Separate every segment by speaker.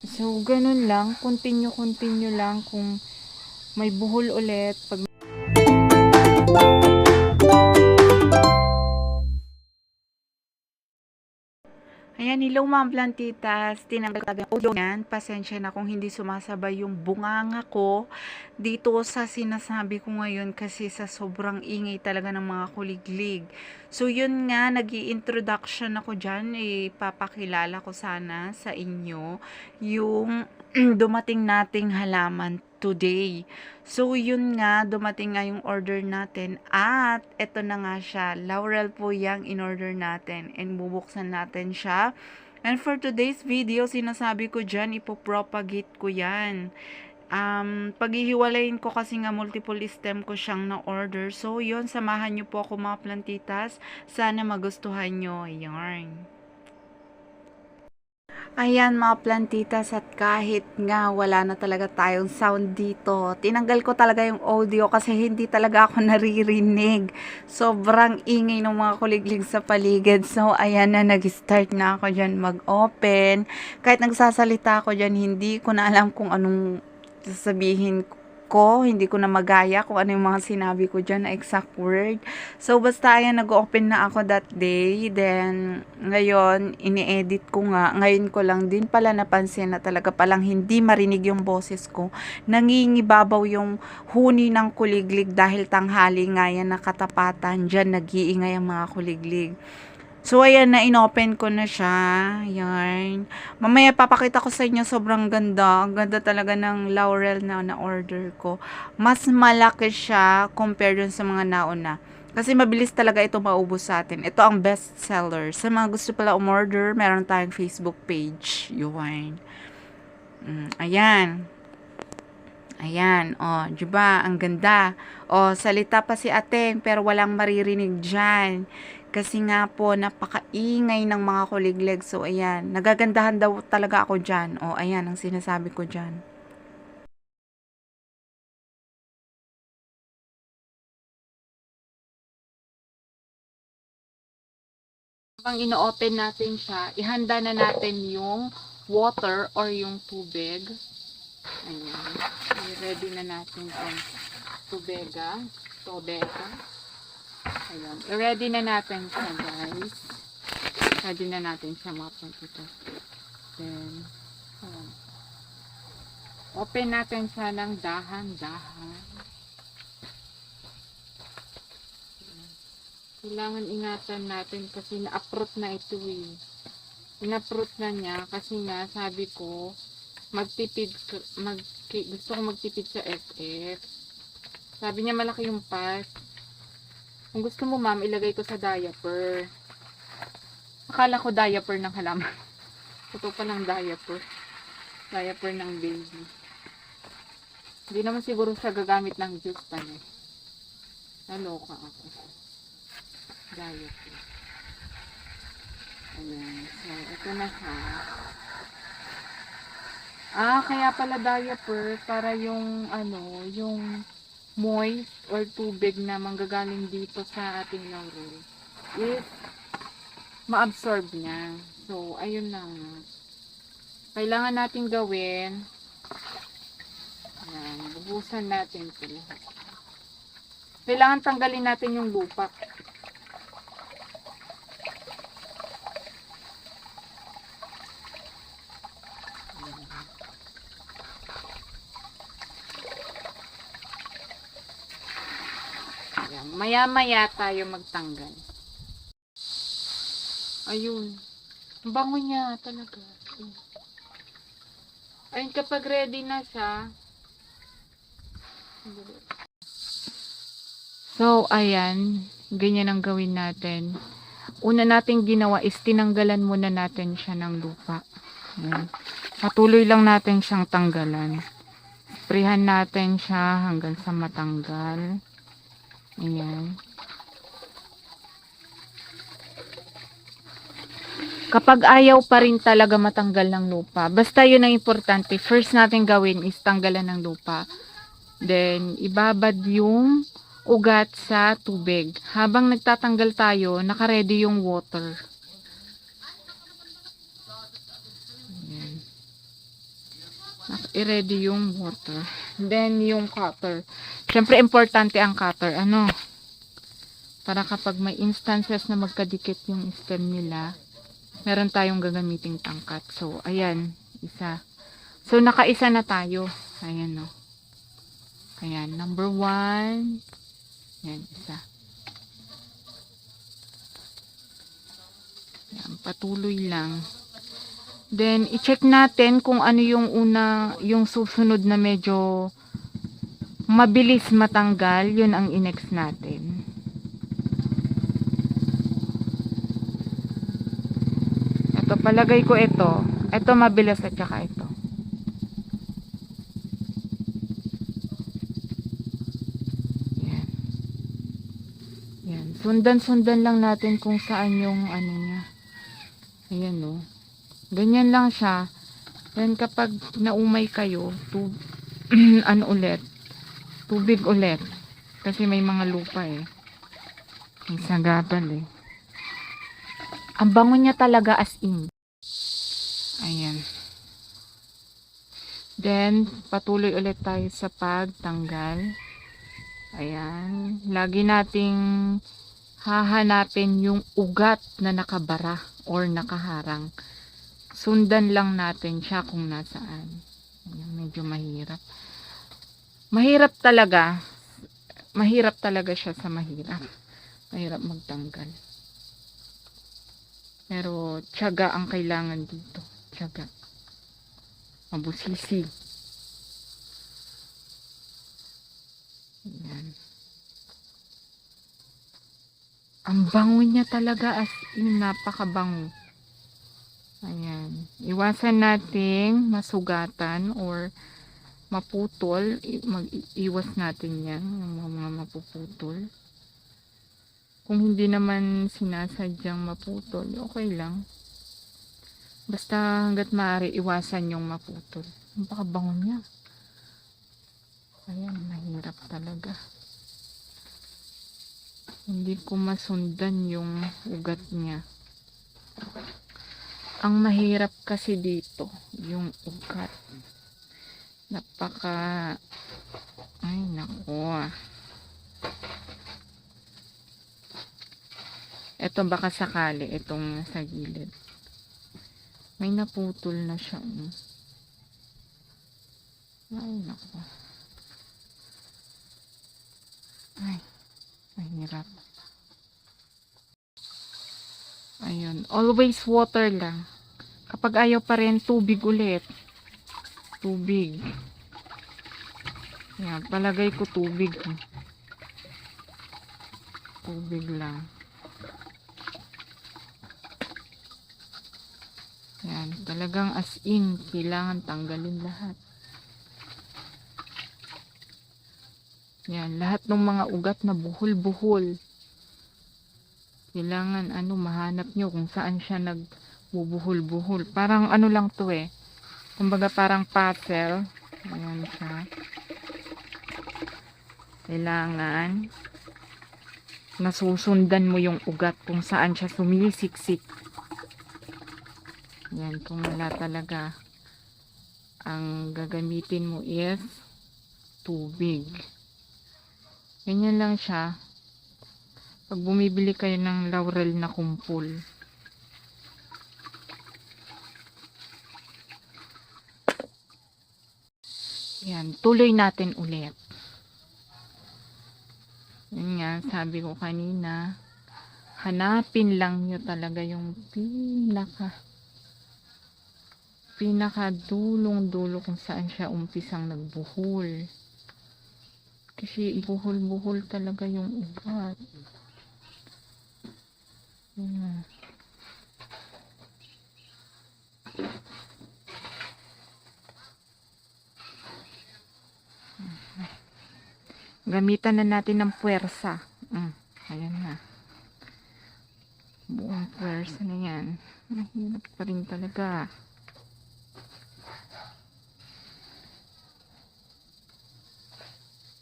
Speaker 1: So, ganun lang. Continue, continue lang kung may buhol ulit. Pag Ayan, hello mga plantitas. Tinanggal ko audio yan. Pasensya na kung hindi sumasabay yung bunganga ko dito sa sinasabi ko ngayon kasi sa sobrang ingay talaga ng mga kuliglig. So yun nga, nag introduction ako dyan. Ipapakilala ko sana sa inyo yung dumating nating halaman today. So, yun nga, dumating nga yung order natin. At, eto na nga siya. Laurel po yung in-order natin. And, bubuksan natin siya. And for today's video, sinasabi ko dyan, ipopropagate ko yan. Um, paghihiwalayin ko kasi nga multiple stem ko siyang na-order. So, yun, samahan nyo po ako mga plantitas. Sana magustuhan nyo. Yarn. Ayan mga plantitas at kahit nga wala na talaga tayong sound dito, tinanggal ko talaga yung audio kasi hindi talaga ako naririnig. Sobrang ingay ng mga kuliglig sa paligid. So ayan na, nag-start na ako dyan mag-open. Kahit nagsasalita ako dyan, hindi ko na alam kung anong sasabihin ko, hindi ko na magaya kung ano yung mga sinabi ko dyan na exact word. So, basta ayan, nag-open na ako that day. Then, ngayon, ini-edit ko nga. Ngayon ko lang din pala napansin na talaga palang hindi marinig yung boses ko. Nangingibabaw yung huni ng kuliglig dahil tanghali nga yan nakatapatan. Dyan, nag-iingay ang mga kuliglig. So, ayan na, inopen ko na siya. Yan. Mamaya, papakita ko sa inyo, sobrang ganda. Ang ganda talaga ng laurel na na-order ko. Mas malaki siya compared dun sa mga nauna. Kasi mabilis talaga ito maubos sa atin. Ito ang best seller. Sa mga gusto pala umorder, meron tayong Facebook page. Yuwain. Mm, ayan. Ayan, oh, di ba? Ang ganda. Oh, salita pa si Ateng pero walang maririnig diyan. Kasi nga po, napakaingay ng mga kuliglig. So, ayan. Nagagandahan daw talaga ako dyan. O, ayan ang sinasabi ko dyan. Habang ino-open natin siya, ihanda na natin yung water or yung tubig. Ayan. I-ready na natin yung tubega. Tubega. Ayan. I-ready na natin siya, guys. Ready na natin siya, mga pantito. Then, ayan. Open natin siya ng dahan-dahan. Kailangan ingatan natin kasi na-uproot na ito eh. Ina-uproot na niya kasi nga sabi ko magtipid mag gusto ko magtipid sa FF. Sabi niya malaki yung pass. Kung gusto mo ma'am, ilagay ko sa diaper. Akala ko diaper ng halaman. Ito pa lang diaper. Diaper ng baby. Hindi naman siguro siya gagamit ng juice pa niya. Naloka ako. Diaper. Ayan. So, ito na siya. Ah, kaya pala diaper para yung ano, yung moist or tubig na manggagaling dito sa ating laurel is ma-absorb niya. So, ayun lang. Kailangan natin gawin Ayan, bubusan natin lahat. Kailangan tanggalin natin yung lupa. Ayan, maya-maya tayo magtanggal. Ayun. Ang bango niya talaga. Ayun. Kapag ready na siya. So, ayan. Ganyan ang gawin natin. Una nating ginawa is tinanggalan muna natin siya ng lupa. Ayan. Patuloy lang natin siyang tanggalan. Sprehan natin siya hanggang sa matanggal. Ayan. Kapag ayaw pa rin talaga matanggal ng lupa, basta yun ang importante. First natin gawin is tanggalan ng lupa. Then, ibabad yung ugat sa tubig. Habang nagtatanggal tayo, nakaredy yung water. Ayan.
Speaker 2: Nak- I-ready yung water. Then, yung cutter. Siyempre, importante ang cutter. Ano? Para kapag may instances na magkadikit yung stem nila, meron tayong gagamiting tangkat. So, ayan. Isa. So, nakaisa na tayo. Ayan, no. Ayan. Number one. Ayan, isa. Ayan, patuloy lang. Then, i-check natin kung ano yung una, yung susunod na medyo mabilis matanggal. Yun ang inex natin. Ito, palagay ko ito. Ito mabilis at saka ito. Sundan-sundan lang natin kung saan yung ano niya. Ayan o. Ganyan lang siya. Then kapag naumay kayo, tu ano ulit, tubig ulit. Kasi may mga lupa eh. May sagabal eh. Ang bango niya talaga as in. Ayan. Then, patuloy ulit tayo sa pagtanggal. Ayan. Lagi nating hahanapin yung ugat na nakabara or nakaharang. Sundan lang natin siya kung nasaan. Medyo mahirap. Mahirap talaga. Mahirap talaga siya sa mahirap. Mahirap magtanggal. Pero tiyaga ang kailangan dito. Tiyaga. Mabusisi. Ayan. Ang bango niya talaga as in napakabango. Ayan. Iwasan nating masugatan or maputol. Mag-iwas natin yan. Yung mga, mga mapuputol. Kung hindi naman sinasadyang maputol, okay lang. Basta hanggat maaari, iwasan yung maputol. Ang pakabango niya. Ayan, mahirap talaga. Hindi ko masundan yung ugat niya. Ang mahirap kasi dito, yung ugat. Napaka... Ay, naku ah. Ito baka sakali, itong sa gilid. May naputol na siya. oh. Ay, naku. Ay, mahirap. Ayun. Always water lang. Kapag ayaw pa rin, tubig ulit. Tubig. Yan, palagay ko tubig. Tubig lang. Yan, talagang as in, kailangan tanggalin lahat. Yan, lahat ng mga ugat na buhol-buhol. Kailangan ano, mahanap nyo kung saan siya nagbubuhol-buhol. Parang ano lang to eh. Kumbaga parang puzzle. Ayan siya. Kailangan nasusundan mo yung ugat kung saan siya sumisiksik. Yan, kung wala talaga ang gagamitin mo is tubig. Ganyan lang siya. Pag bumibili kayo ng laurel na kumpul. Yan, tuloy natin ulit. Yan nga, sabi ko kanina, hanapin lang nyo talaga yung pinaka pinaka dulong dulo kung saan siya umpisang nagbuhol. Kasi buhol-buhol talaga yung ugat. Yan. Gamitan na natin ng puwersa. Mm, ayan na. Buong puwersa na yan. Mahirap pa rin talaga.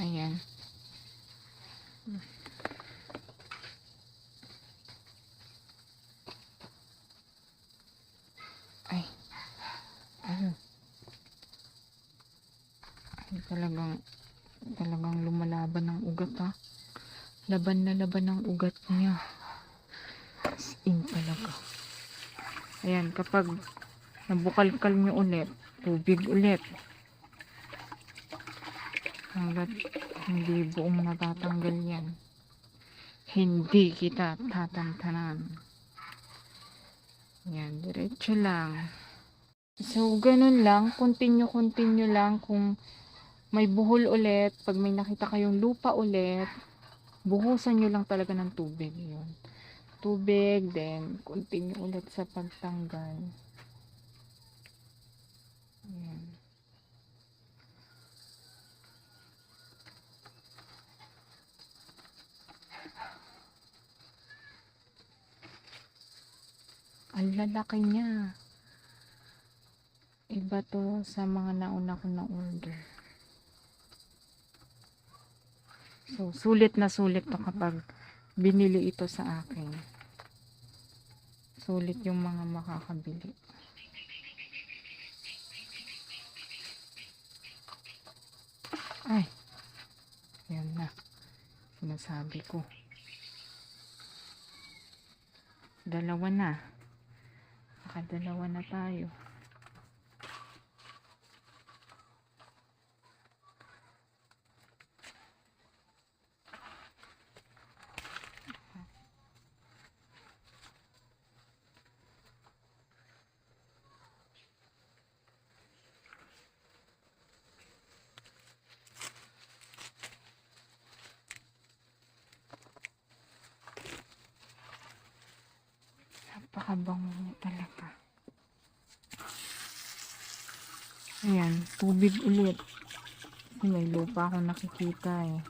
Speaker 2: Ayan. Ay. Ayun. Talagang, talagang lumalaban ng ugat ha. Laban na laban ng ugat niya. As in talaga. Ayan, kapag nabukalkal nyo ulit, tubig ulit. Hanggat hindi buong natatanggal yan. Hindi kita tatantanan. Yan, diretso lang. So, ganun lang. Continue-continue lang kung may buhol ulit. Pag may nakita kayong lupa ulit, buhusan nyo lang talaga ng tubig. Yun. Tubig, then continue ulit sa pagtanggal. Ayan. Ang lalaki niya. Iba to sa mga nauna ko na order. So, sulit na sulit to kapag binili ito sa akin. Sulit yung mga makakabili. Ay, yan na. Sinasabi ko. Dalawa na. Nakadalawa na tayo. Napakabango niya talaga. Ayan, tubig ulit. May lupa ako nakikita eh.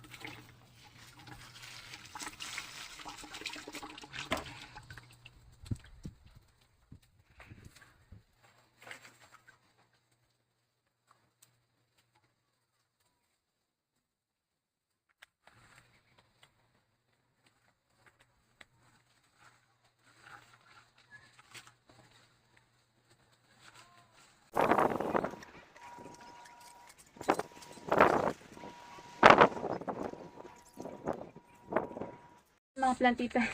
Speaker 2: Mga plantitas.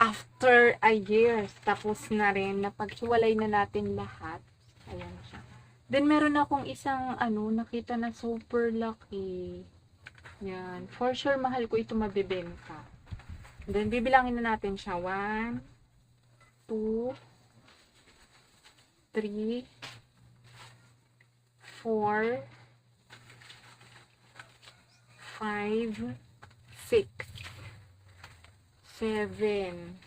Speaker 2: After a year, tapos na rin, napaghiwalay na natin lahat. Ayan siya. Then, meron akong isang, ano, nakita na super lucky. Yan. For sure, mahal ko ito mabibenta. Then, bibilangin na natin siya. One, two, three, four, five, six, seven,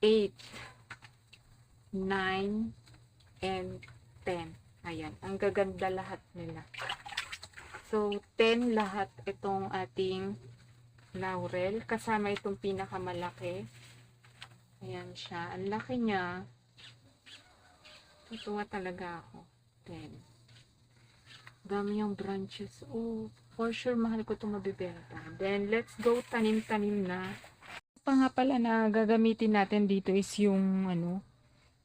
Speaker 2: eight, nine, and ten. Ayan, ang gaganda lahat nila. So, 10 lahat itong ating laurel. Kasama itong pinakamalaki. Ayan siya. Ang laki niya. Tutuwa talaga ako. 10. Dami yung branches. Oh, for sure mahal ko itong mabibenta. Then, let's go tanim-tanim na. Pa nga pala na gagamitin natin dito is yung ano,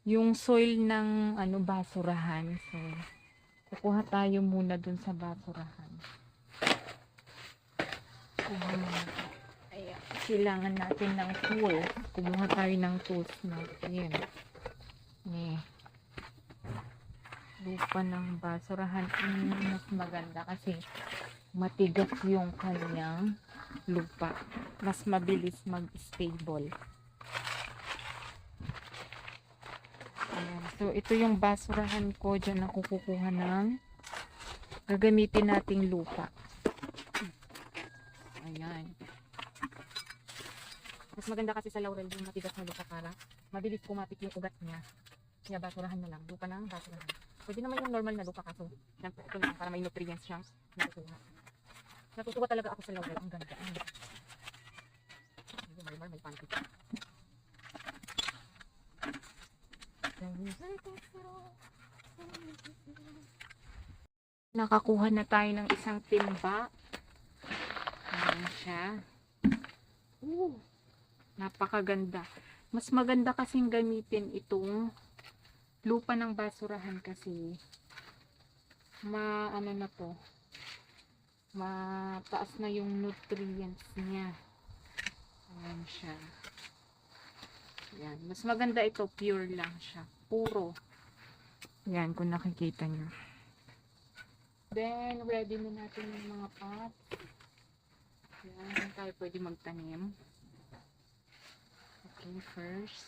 Speaker 2: yung soil ng ano basurahan. So, kukuha tayo muna dun sa basurahan. Kuha muna. Ayan. Kailangan natin ng tools. Kumuha tayo ng tools natin. Ni lupa ng basurahan ang mas maganda kasi matigas yung kanyang lupa. Mas mabilis mag-stable. So, ito yung basurahan ko. Diyan ako kukuha ng gagamitin nating lupa. Ayan. Mas maganda kasi sa laurel yung matigas na lupa para mabilis kumapit yung ugat niya. Kaya basurahan na lang. Lupa ng basurahan. Pwede naman yung normal na lupa kaso. Siyempre, ito lang para may nutrients siyang nakukuha. Natutuwa talaga ako sa laurel. Ang ganda. Ang ganda. May may panty. Nakakuha na tayo ng isang timba. Ayan siya. Ooh, napakaganda. Mas maganda kasing gamitin itong lupa ng basurahan kasi ma ano na to mataas na yung nutrients niya. Ayan siya. Yan mas maganda ito pure lang siya. Puro. Yan kung nakikita nyo then ready na natin yung mga pot. Yan tayo pwede magtanim? Okay first.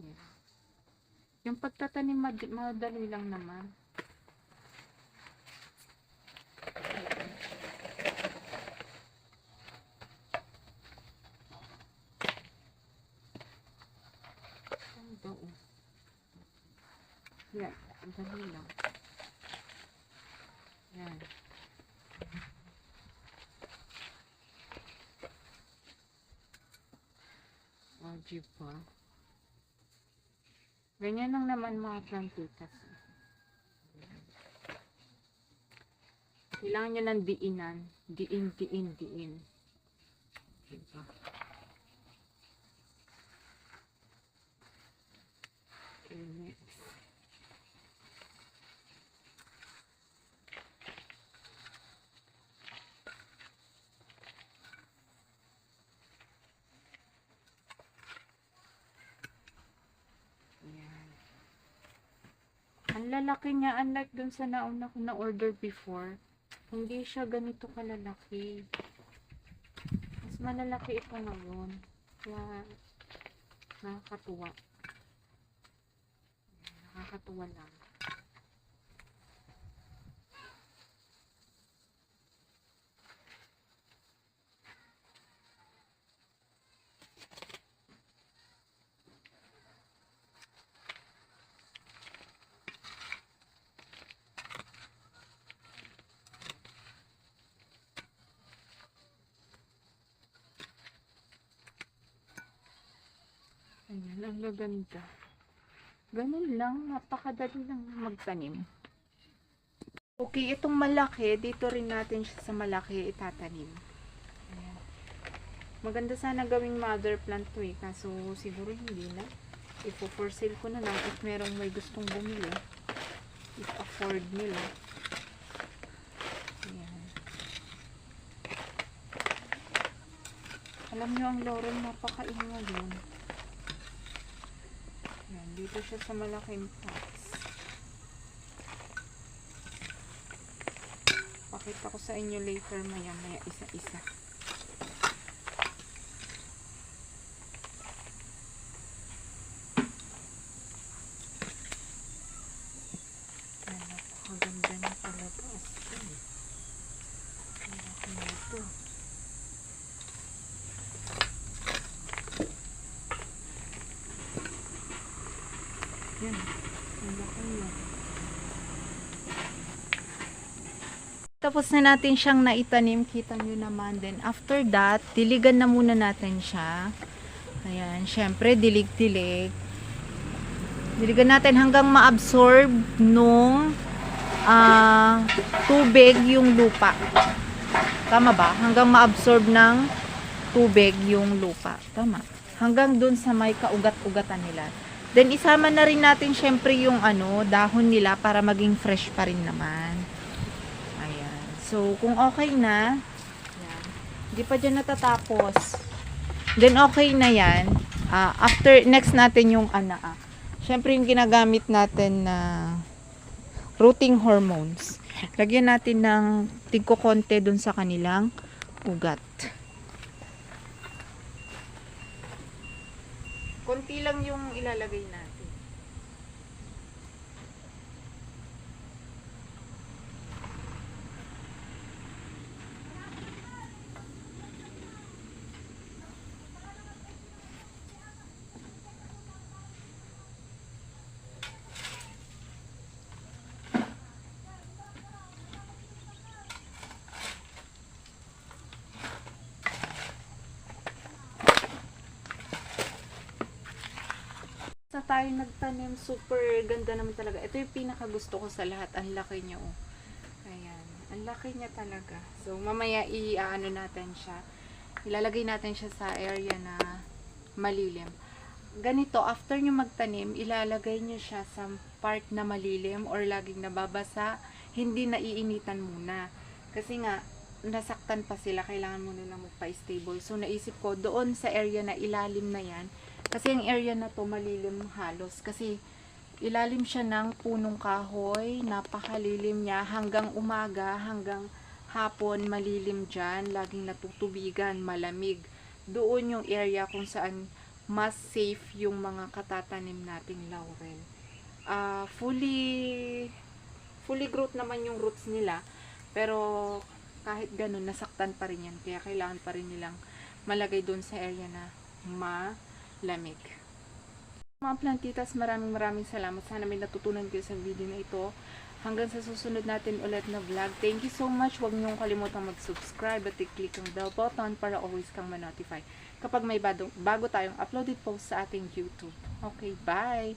Speaker 2: Yan yung pagtatanim mad- madali lang naman Ano ba, oh? Yan, ang dali lang. Yan. O, oh, ba? Ganyan lang naman mga plantitas. Kailangan nyo ng diinan. Diin, diin, diin. Diba? Okay, next. Ayan. Ang lalaki niya, unlike dun sa nauna ko na-order before, hindi siya ganito kalalaki. Mas malalaki ito ngayon. Kaya, nakakatuwa. Nakakatuwa lang. Ayan, ang gaganda. Ganun lang, napakadali lang magtanim.
Speaker 1: Okay, itong malaki, dito rin natin siya sa malaki itatanim.
Speaker 2: Ayan.
Speaker 1: Maganda sana gawing mother plant to eh, kaso siguro hindi na. Ipo for sale ko na lang if merong may gustong bumili. If afford nila. Ayan. Alam nyo ang laurel napakaingay yun. Dito siya sa malaking pots. Pakita ko sa inyo later maya maya isa-isa. Ay, napakaganda niya talaga. As in. Ang laki na ito. Yan. Ang laki. Tapos na natin siyang naitanim, kita nyo naman. Then after that, diligan na muna natin siya. Ayan, syempre dilig-dilig. Diligan natin hanggang ma-absorb nung ah, tubig yung lupa. Tama ba? Hanggang ma-absorb ng tubig yung lupa. Tama. Hanggang dun sa may kaugat-ugatan nila. Then isama na rin natin syempre yung ano, dahon nila para maging fresh pa rin naman. Ayan. So, kung okay na. Hindi pa dyan natatapos. Then, okay na yan. Ah, after, next natin yung ana. ah. Siyempre, yung ginagamit natin na rooting hormones. Lagyan natin ng tigko konti dun sa kanilang ugat. Konti lang yung ilalagay natin. Tayo nagtanim, super ganda naman talaga. Ito yung pinaka gusto ko sa lahat. Ang laki niya, oh. Ayan. Ang laki niya talaga. So, mamaya i-ano natin siya. Ilalagay natin siya sa area na malilim. Ganito, after nyo magtanim, ilalagay nyo siya sa part na malilim or laging nababasa, hindi naiinitan muna. Kasi nga, nasaktan pa sila, kailangan mo nilang magpa-stable. So, naisip ko, doon sa area na ilalim na yan, kasi ang area na to malilim halos. Kasi, ilalim siya ng punong kahoy, napakalilim niya, hanggang umaga, hanggang hapon, malilim dyan, laging natutubigan, malamig. Doon yung area kung saan mas safe yung mga katatanim nating laurel. Ah, fully fully growth naman yung roots nila, pero kahit ganun, nasaktan pa rin yan. Kaya kailangan pa rin nilang malagay doon sa area na malamig. Mga plantitas, maraming maraming salamat. Sana may natutunan kayo sa video na ito. Hanggang sa susunod natin ulit na vlog. Thank you so much. Huwag niyong kalimutang mag-subscribe at i-click ang bell button para always kang ma-notify kapag may bago tayong uploaded post sa ating YouTube. Okay, bye!